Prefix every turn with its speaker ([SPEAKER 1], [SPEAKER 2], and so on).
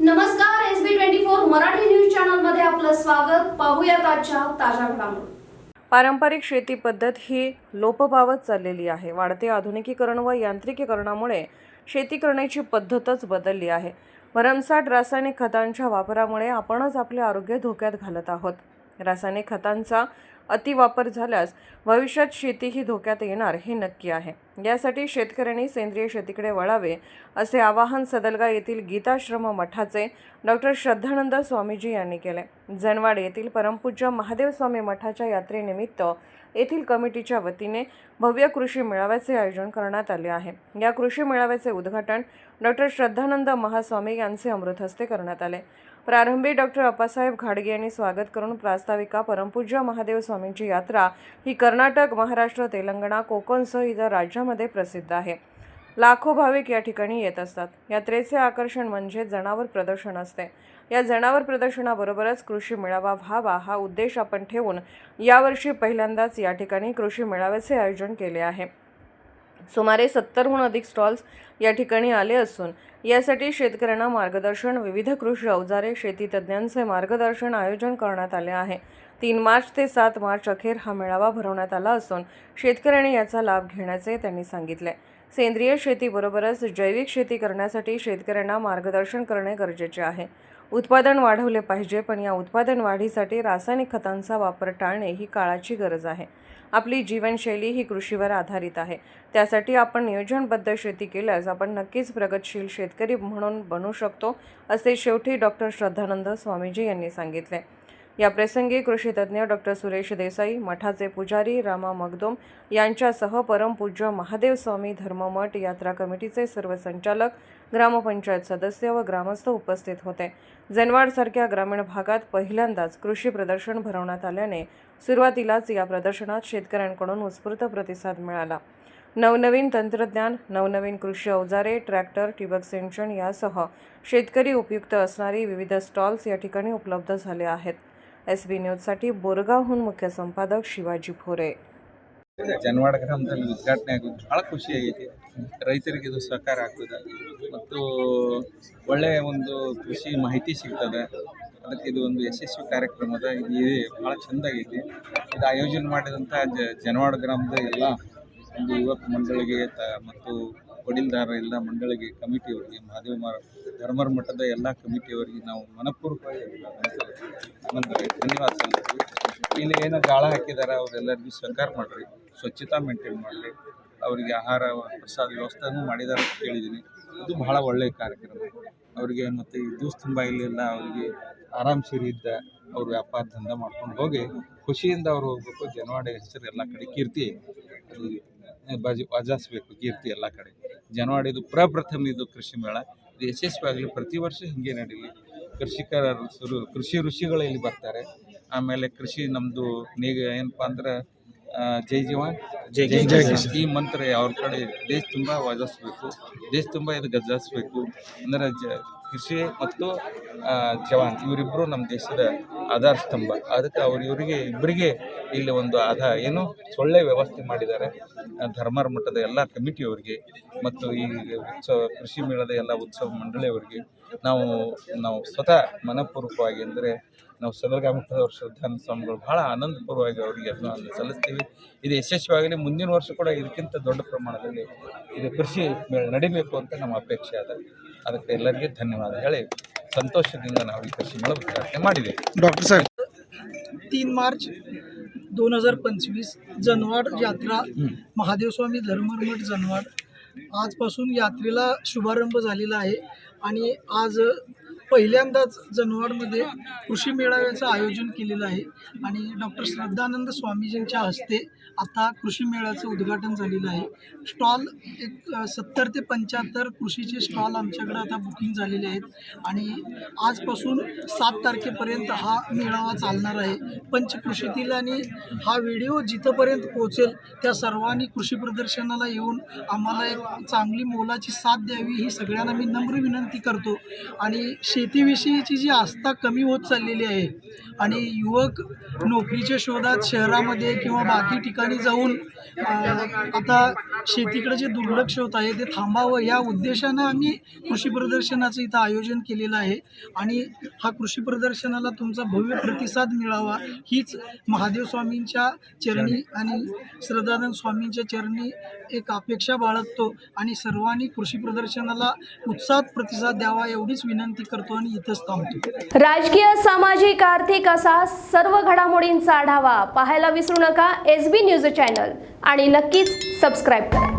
[SPEAKER 1] नमस्कार S B twenty four Marathi news चॅनलमध्ये आपलं स्वागत. पाहूया आजच्या ताज्या घडामोडी.
[SPEAKER 2] पारंपरिक शेती पद्धत ही लोपपावत चाललेली आहे. वाढते आधुनिकीकरण व यांत्रिकीकरणामुळे शेती करण्याची पद्धतच बदलली आहे. भरमसाठ रासायनिक खतांच्या वापरामुळे आपणच आपले आरोग्य धोक्यात घालत आहोत. रासायनिक खतांचा अतिवापर झाल्यास भविष्यात शेती ही धोक्यात येणार हे नक्की आहे. यासाठी शेतकऱ्यांनी सेंद्रिय शेतीकडे वळावे असे आवाहन सदलगा येथील गीताश्रम मठाचे डॉक्टर श्रद्धानंद स्वामीजी यांनी केले. जनवाड येथील परमपूज्य महादेव स्वामी मठाच्या यात्रेनिमित्त येथील कमिटीच्या वतीने भव्य कृषी मेळाव्याचे आयोजन करण्यात आले आहे. या कृषी मेळाव्याचे उद्घाटन डॉक्टर श्रद्धानंद महास्वामी यांचे अमृतहस्ते करण्यात आले. प्रारंभी डॉक्टर अप्पासाहेब घाडगे यांनी स्वागत करून प्रास्ताविका परमपूज्य महादेव स्वामींची यात्रा ही कर्नाटक महाराष्ट्र तेलंगणा कोकणसह इतर राज्यामध्ये प्रसिद्ध आहे. लाखो भाविक या ठिकाणी येत असतात. यात्रेचे आकर्षण म्हणजे जनावर प्रदर्शन असते. या जनावर प्रदर्शनाबरोबरच कृषी मेळावा व्हावा हा उद्देश आपण ठेवून यावर्षी पहिल्यांदाच या ठिकाणी कृषी मेळाव्याचे आयोजन केले आहे. सुमारे सत्तरहून अधिक स्टॉल्स या ठिकाणी आले असून यासाठी शेतकऱ्यांना मार्गदर्शन विविध कृषी अवजारे शेती तज्ज्ञांचे मार्गदर्शन आयोजन करण्यात आले आहे. तीन मार्च ते सात मार्च अखेर हा मेळावा भरवण्यात आला असून शेतकऱ्यांनी याचा लाभ घेण्याचे त्यांनी सांगितले. सेंद्रिय शेतीबरोबरच जैविक शेती करण्यासाठी शेतकऱ्यांना मार्गदर्शन करणे गरजेचे आहे. उत्पादन वाढवले पाहिजे पण या उत्पादन वाढीसाठी रासायनिक खतांचा वापर टाळणे ही काळाची गरज आहे. आपली जीवनशैली ही कृषीवर आधारित आहे. त्यासाठी आपण नियोजनबद्ध शेती केल्यास आपण नक्कीच प्रगतशील शेतकरी म्हणून बनू शकतो असे शेवटी डॉक्टर श्रद्धानंद स्वामीजी यांनी सांगितले. या प्रसंगी कृषीतज्ञ डॉक्टर सुरेश देसाई मठाचे पुजारी रामा मगदोम यांच्यासह परमपूज्य महादेव स्वामी धर्ममठ यात्रा कमिटीचे सर्व संचालक ग्रामपंचायत सदस्य व ग्रामस्थ उपस्थित होते. जनवाडसारख्या ग्रामीण भागात पहिल्यांदाच कृषी प्रदर्शन भरवण्यात आल्याने सुरुवातीलाच या प्रदर्शनात शेतकऱ्यांकडून उत्स्फूर्त प्रतिसाद मिळाला. नवनवीन तंत्रज्ञान नवनवीन कृषी अवजारे ट्रॅक्टर ठिबक सिंचन यासह शेतकरी उपयुक्त असणारी विविध स्टॉल्स या ठिकाणी उपलब्ध झाले आहेत. एस बी न्यूजसाठी बोरगावहून मुख्य संपादक शिवाजी भोरे
[SPEAKER 3] ಜನವಾಡ ಗ್ರಾಮದಲ್ಲಿ ಉದ್ಘಾಟನೆ ಆಗೋದು ಭಾಳ ಖುಷಿಯಾಗೈತಿ ರೈತರಿಗೆ ಇದು ಸಹಕಾರ ಆಗ್ತದೆ. ಮತ್ತು ಒಳ್ಳೆಯ ಒಂದು ಕೃಷಿ ಮಾಹಿತಿ ಸಿಗ್ತದೆ. ಅದಕ್ಕೆ ಇದು ಒಂದು ಯಶಸ್ವಿ ಕಾರ್ಯಕ್ರಮದ ಇದು ಭಾಳ ಚೆಂದಾಗೈತಿ ಇದು ಆಯೋಜನೆ ಮಾಡಿದಂಥ ಜನವಾಡ ಗ್ರಾಮದ ಎಲ್ಲ ಒಂದು ಯುವಕ ಮಂಡಳಿಗೆ ತ ಮತ್ತು ಒಡಿಲ್ದಾರ ಎಲ್ಲ ಮಂಡಳಿಗೆ, ಕಮಿಟಿಯವರಿಗೆ, ಮಹಾದೇವ ಧರ್ಮರ ಮಠದ ಎಲ್ಲ ಕಮಿಟಿಯವರಿಗೆ ನಾವು ಮನಪೂರ್ವಕವಾಗಿ ಧನ್ಯವಾದ ಇಲ್ಲಿ ಏನು ಗಾಳ ಹಾಕಿದ್ದಾರೆ ಅವರೆಲ್ಲರಿಗೂ ಸಹಕಾರ ಮಾಡಿರಿ. ಸ್ವಚ್ಛತಾ ಮೇಂಟೈನ್ ಮಾಡಲಿ, ಅವರಿಗೆ ಆಹಾರ, ಪ್ರಸಾದ ವ್ಯವಸ್ಥೆನೂ ಮಾಡಿದ್ದಾರೆ ಅಂತ ಕೇಳಿದ್ದೀನಿ. ಅದು ಬಹಳ ಒಳ್ಳೆಯ ಕಾರ್ಯಕ್ರಮ. ಅವರಿಗೆ ಮತ್ತು ಈ ದಿವಸ ತುಂಬ ಇಲ್ಲಿಲ್ಲ ಅವರಿಗೆ ಆರಾಮ್ ಇದ್ದ, ಅವರು ವ್ಯಾಪಾರ ದಂಧ ಮಾಡ್ಕೊಂಡು ಹೋಗಿ ಖುಷಿಯಿಂದ ಅವ್ರು ಹೋಗ್ಬೇಕು. ಜನವಾಡ ಹೆಸರು ಎಲ್ಲ ಕಡೆ ಕೀರ್ತಿ, ಅದು ಬಾಜು ಕೀರ್ತಿ ಎಲ್ಲ ಕಡೆ. ಜನವಾಡ ಇದು ಪ್ರಪ್ರಥಮ ಇದು ಕೃಷಿ ಮೇಳ. ಇದು ಯಶಸ್ವಿಯಾಗಲಿ ಪ್ರತಿ ವರ್ಷ ಹಿಂಗೆ ನಡೀಲಿ. ಕೃಷಿಕರ ಕೃಷಿ ಋಷಿಗಳು ಇಲ್ಲಿ ಬರ್ತಾರೆ. ಆಮೇಲೆ ಕೃಷಿ ನಮ್ಮದು ನೀಗ ಏನಪ್ಪ ಅಂದ್ರೆ ಜೈ ಜವಾನ್ ಜೈ ಕಿಸಾನ್. ಈ ಮಂತ್ರ ಅವ್ರ ಕಡೆ ದೇಶ ತುಂಬ ಒದಗಿಸ್ಬೇಕು ದೇಶ ತುಂಬ ಇದು ಗಜಸ್ಬೇಕು ಅಂದರೆ ಜ ಕೃಷಿ ಮತ್ತು ಜವಾನ್ ಇವರಿಬ್ಬರು ನಮ್ಮ ದೇಶದ ಆಧಾರ ಸ್ತಂಭ. ಅದಕ್ಕೆ ಅವ್ರು ಇವರಿಗೆ ಇಬ್ಬರಿಗೆ ಇಲ್ಲಿ ಒಂದು ಆಧಾರ ಏನು ಸೊಳ್ಳೆ ವ್ಯವಸ್ಥೆ ಮಾಡಿದ್ದಾರೆ. ಧರ್ಮರ ಧರ್ಮಾರ ಮಠದ ಎಲ್ಲ ಕಮಿಟಿಯವರಿಗೆ ಮತ್ತು ಈ ಉತ್ಸವ ಕೃಷಿ ಮೇಳದ ಎಲ್ಲ ಉತ್ಸವ ಮಂಡಳಿಯವರಿಗೆ ನಾವು ನಾವು ಸ್ವತಃ ಮನಪೂರ್ವಕವಾಗಿ ಅಂದರೆ ನಾವು ಸದರ್ಗ ಮಠದವ್ರ ಶ್ರದ್ಧಾನಂದ ಸ್ವಾಮಿಗಳು ಭಾಳ ಆನಂದಪೂರ್ವವಾಗಿ ಅವರಿಗೆ ಅಭಿನಂದನೆ ಸಲ್ಲಿಸ್ತೀವಿ ಇದು ಯಶಸ್ವಿಯಾಗಲಿ ಮುಂದಿನ ವರ್ಷ ಕೂಡ ಇದಕ್ಕಿಂತ ದೊಡ್ಡ ಪ್ರಮಾಣದಲ್ಲಿ ಇದು ಕೃಷಿ ಮೇಳ ನಡಿಬೇಕು ಅಂತ ನಮ್ಮ ಅಪೇಕ್ಷೆ ಅದ ಅದಕ್ಕೆ ಎಲ್ಲರಿಗೆ ಧನ್ಯವಾದ ಹೇಳಿ ಸಂತೋಷದಿಂದ ನಾವು ಈ ಕೃಷಿ ಮೇಳ ಉದ್ಘಾಟನೆ ಮಾಡಿದ್ದೇವೆ
[SPEAKER 4] डॉक्टर साहेब
[SPEAKER 5] तीन मार्च दोन हजार पंचवीस जनवाड यात्रा महादेवस्वामी धर्ममठ जनवाड आजपासून यात्रेला शुभारंभ झालेला आहे आणि आज पहिल्यांदाच जनवाडमध्ये कृषी मेळाव्याचं आयोजन केलेलं आहे. आणि डॉक्टर श्रद्धानंद स्वामीजींच्या हस्ते आता कृषी मेळ्याचं उद्घाटन झालेलं आहे. स्टॉल एक सत्तर ते पंच्याहत्तर कृषीचे स्टॉल आमच्याकडे आता बुकिंग झालेले आहेत. आणि आजपासून सात तारखेपर्यंत हा मेळावा चालणार आहे. पंचकृषीतील आणि हा व्हिडिओ जिथंपर्यंत पोहोचेल त्या सर्वांनी कृषी प्रदर्शनाला येऊन आम्हाला एक चांगली मोलाची साथ द्यावी ही सगळ्यांना मी नम्र विनंती करतो. आणि शेतीविषयीची जी आस्था कमी होत चाललेली आहे आणि युवक नोकरीच्या शोधात शहरामध्ये किंवा बाकी ठिकाणी जाऊन आता शेतीकडे जे दुर्लक्ष होत आहे ते थांबावं या उद्देशानं आम्ही कृषी प्रदर्शनाचं इथं आयोजन केलेलं आहे. आणि हा कृषी प्रदर्शनाला तुमचा भव्य प्रतिसाद मिळावा हीच महादेव स्वामींच्या चरणी आणि श्रद्धानंद स्वामींच्या चरणी एक अपेक्षा बाळगतो आणि सर्वांनी कृषी प्रदर्शनाला उत्साहात प्रतिसाद द्यावा एवढीच विनंती करतो आणि इथंच थांबतो.
[SPEAKER 1] राजकीय सामाजिक आर्थिक असा सर्व घडामोडींचा आढावा पाहायला विसरू नका. एस बी न्यूज चॅनल आणि नक्कीच सबस्क्राईब करा.